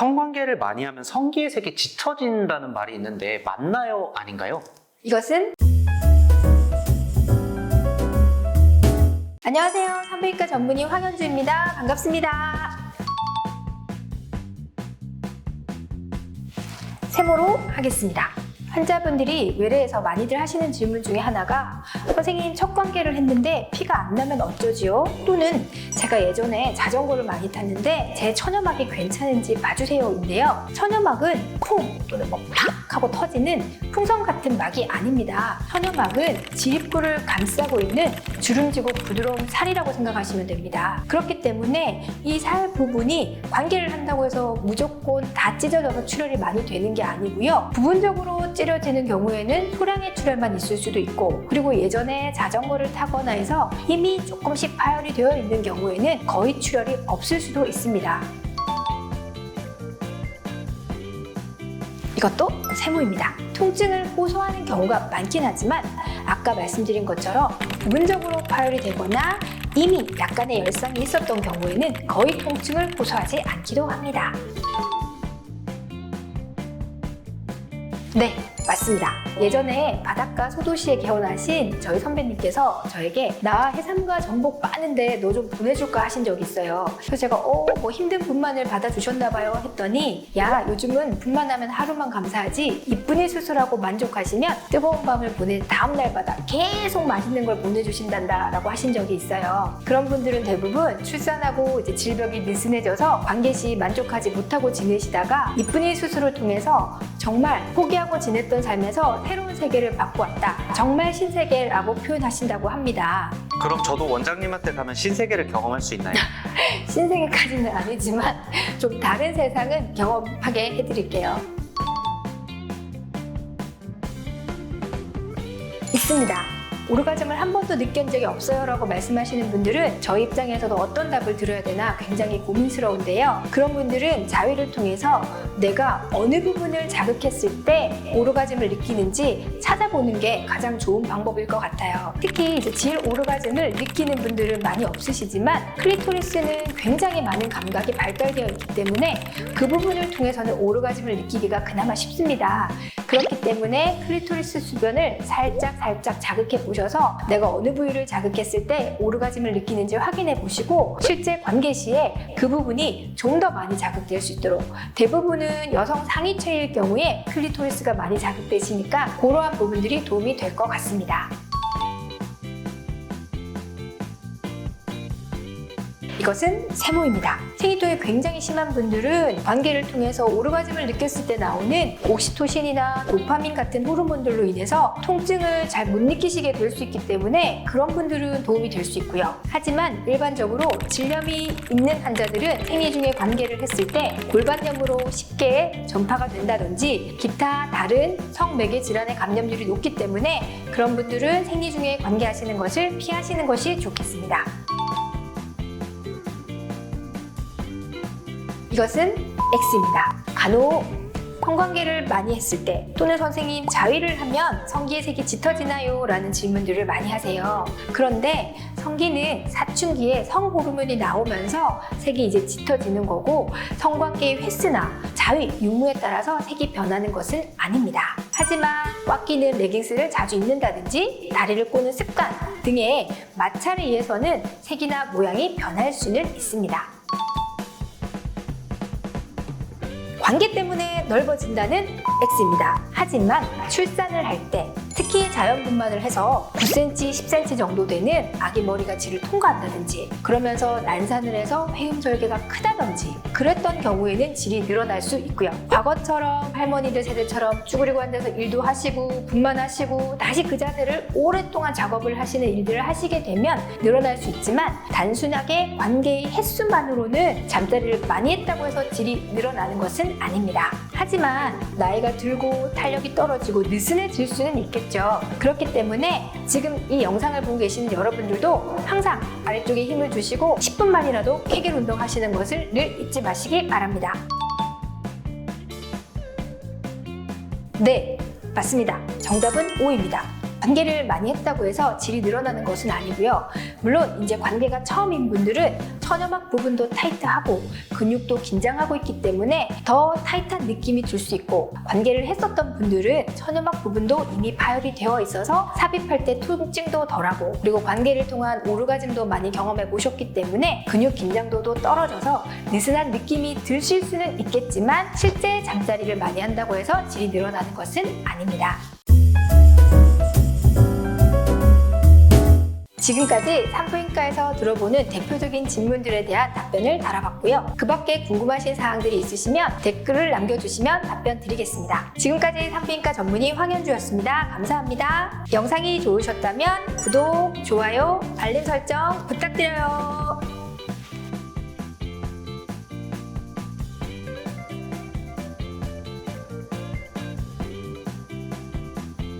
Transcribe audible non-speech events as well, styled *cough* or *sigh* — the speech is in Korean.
성관계를 많이 하면 성기의 색이 짙어진다는 말이 있는데 맞나요? 아닌가요? 이것은 안녕하세요. 산부인과 전문의 황현주입니다. 반갑습니다. 세모로 하겠습니다. 환자분들이 외래에서 많이들 하시는 질문 중에 하나가 선생님 첫 관계를 했는데 피가 안 나면 어쩌지요? 또는 제가 예전에 자전거를 많이 탔는데 제 천여막이 괜찮은지 봐주세요인데요. 천여막은 쿵 또는 뭐팍 하고 터지는 풍선 같은 막이 아닙니다. 천여막은 지입구를 감싸고 있는 주름지고 부드러운 살이라고 생각하시면 됩니다. 그렇기 때문에 이 살 부분이 관계를 한다고 해서 무조건 다 찢어져서 출혈이 많이 되는 게 아니고요. 부분적으로 찌려지는 경우에는 소량의 출혈만 있을 수도 있고 그리고 예전에 자전거를 타거나 해서 이미 조금씩 파열이 되어 있는 경우에는 거의 출혈이 없을 수도 있습니다. 이것도 세모입니다. 통증을 호소하는 경우가 많긴 하지만 아까 말씀드린 것처럼 부분적으로 파열이 되거나 이미 약간의 열상이 있었던 경우에는 거의 통증을 호소하지 않기도 합니다. 네, 맞습니다. 예전에 바닷가 소도시에 개원하신 저희 선배님께서 저에게 나 해삼과 전복 빠는데 너 좀 보내줄까 하신 적이 있어요. 그래서 제가 어, 뭐 힘든 분만을 받아주셨나 봐요 했더니 야, 요즘은 분만하면 하루만 감사하지 이쁜이 수술하고 만족하시면 뜨거운 밤을 보낸 다음 날마다 계속 맛있는 걸 보내주신단다 라고 하신 적이 있어요. 그런 분들은 대부분 출산하고 이제 질병이 느슨해져서 관계 시 만족하지 못하고 지내시다가 이쁜이 수술을 통해서 정말 포기하고 지냈던 삶에서 새로운 세계를 바꾸었다. 정말 신세계라고 표현하신다고 합니다. 그럼 저도 원장님한테 가면 신세계를 경험할 수 있나요? *laughs* 신세계까지는 아니지만 좀 다른 세상은 경험하게 해드릴게요. 있습니다. 오르가즘을 한 번도 느낀 적이 없어요 라고 말씀하시는 분들은 저희 입장에서도 어떤 답을 드려야 되나 굉장히 고민스러운데요. 그런 분들은 자위를 통해서 내가 어느 부분을 자극했을 때 오르가즘을 느끼는지 찾아보는 게 가장 좋은 방법일 것 같아요. 특히 이제 질 오르가즘을 느끼는 분들은 많이 없으시지만 클리토리스는 굉장히 많은 감각이 발달되어 있기 때문에 그 부분을 통해서는 오르가즘을 느끼기가 그나마 쉽습니다. 그렇기 때문에 클리토리스 주변을 살짝 살짝 자극해 보셔 서 내가 어느 부위를 자극했을 때 오르가즘을 느끼는지 확인해 보시고 실제 관계 시에 그 부분이 좀 더 많이 자극될 수 있도록 대부분은 여성 상위체일 경우에 클리토리스가 많이 자극되시니까 그러한 부분들이 도움이 될 것 같습니다. 이것은 세모입니다. 생리통이 굉장히 심한 분들은 관계를 통해서 오르가즘을 느꼈을 때 나오는 옥시토신이나 도파민 같은 호르몬들로 인해서 통증을 잘 못 느끼시게 될 수 있기 때문에 그런 분들은 도움이 될 수 있고요. 하지만 일반적으로 질염이 있는 환자들은 생리 중에 관계를 했을 때 골반염으로 쉽게 전파가 된다든지 기타 다른 성매개 질환의 감염률이 높기 때문에 그런 분들은 생리 중에 관계하시는 것을 피하시는 것이 좋겠습니다. 이것은 X입니다. 간혹 성관계를 많이 했을 때 또는 선생님 자위를 하면 성기의 색이 짙어지나요? 라는 질문들을 많이 하세요. 그런데 성기는 사춘기에 성호르몬이 나오면서 색이 이제 짙어지는 거고 성관계의 횟수나 자위, 유무에 따라서 색이 변하는 것은 아닙니다. 하지만 꽉 끼는 레깅스를 자주 입는다든지 다리를 꼬는 습관 등의 마찰에 의해서는 색이나 모양이 변할 수는 있습니다. 관계 때문에 넓어진다는 X입니다. 하지만 출산을 할 때 특히 자연 분만을 해서 9cm, 10cm 정도 되는 아기 머리가 질을 통과한다든지 그러면서 난산을 해서 회음 절개가 크다든지 그랬던 경우에는 질이 늘어날 수 있고요. 과거처럼 할머니들 세대처럼 쭈그리고 앉아서 일도 하시고 분만하시고 다시 그 자세를 오랫동안 작업을 하시는 일들을 하시게 되면 늘어날 수 있지만 단순하게 관계의 횟수만으로는 잠자리를 많이 했다고 해서 질이 늘어나는 것은 아닙니다. 하지만 나이가 들고 탄력이 떨어지고 느슨해질 수는 있겠죠. 그렇기 때문에 지금 이 영상을 보고 계시는 여러분들도 항상 아래쪽에 힘을 주시고 10분만이라도 케겔 운동 하시는 것을 늘 잊지 마시기 바랍니다. 네, 맞습니다. 정답은 O입니다. 관계를 많이 했다고 해서 질이 늘어나는 것은 아니고요. 물론 이제 관계가 처음인 분들은 천여막 부분도 타이트하고 근육도 긴장하고 있기 때문에 더 타이트한 느낌이 들 수 있고 관계를 했었던 분들은 천여막 부분도 이미 파열이 되어 있어서 삽입할 때 통증도 덜하고 그리고 관계를 통한 오르가즘도 많이 경험해 보셨기 때문에 근육 긴장도도 떨어져서 느슨한 느낌이 드실 수는 있겠지만 실제 잠자리를 많이 한다고 해서 질이 늘어나는 것은 아닙니다. 지금까지 산부인과에서 들어보는 대표적인 질문들에 대한 답변을 달아봤고요. 그 밖에 궁금하신 사항들이 있으시면 댓글을 남겨주시면 답변 드리겠습니다. 지금까지 산부인과 전문의 황현주였습니다. 감사합니다. 영상이 좋으셨다면 구독, 좋아요, 알림 설정 부탁드려요.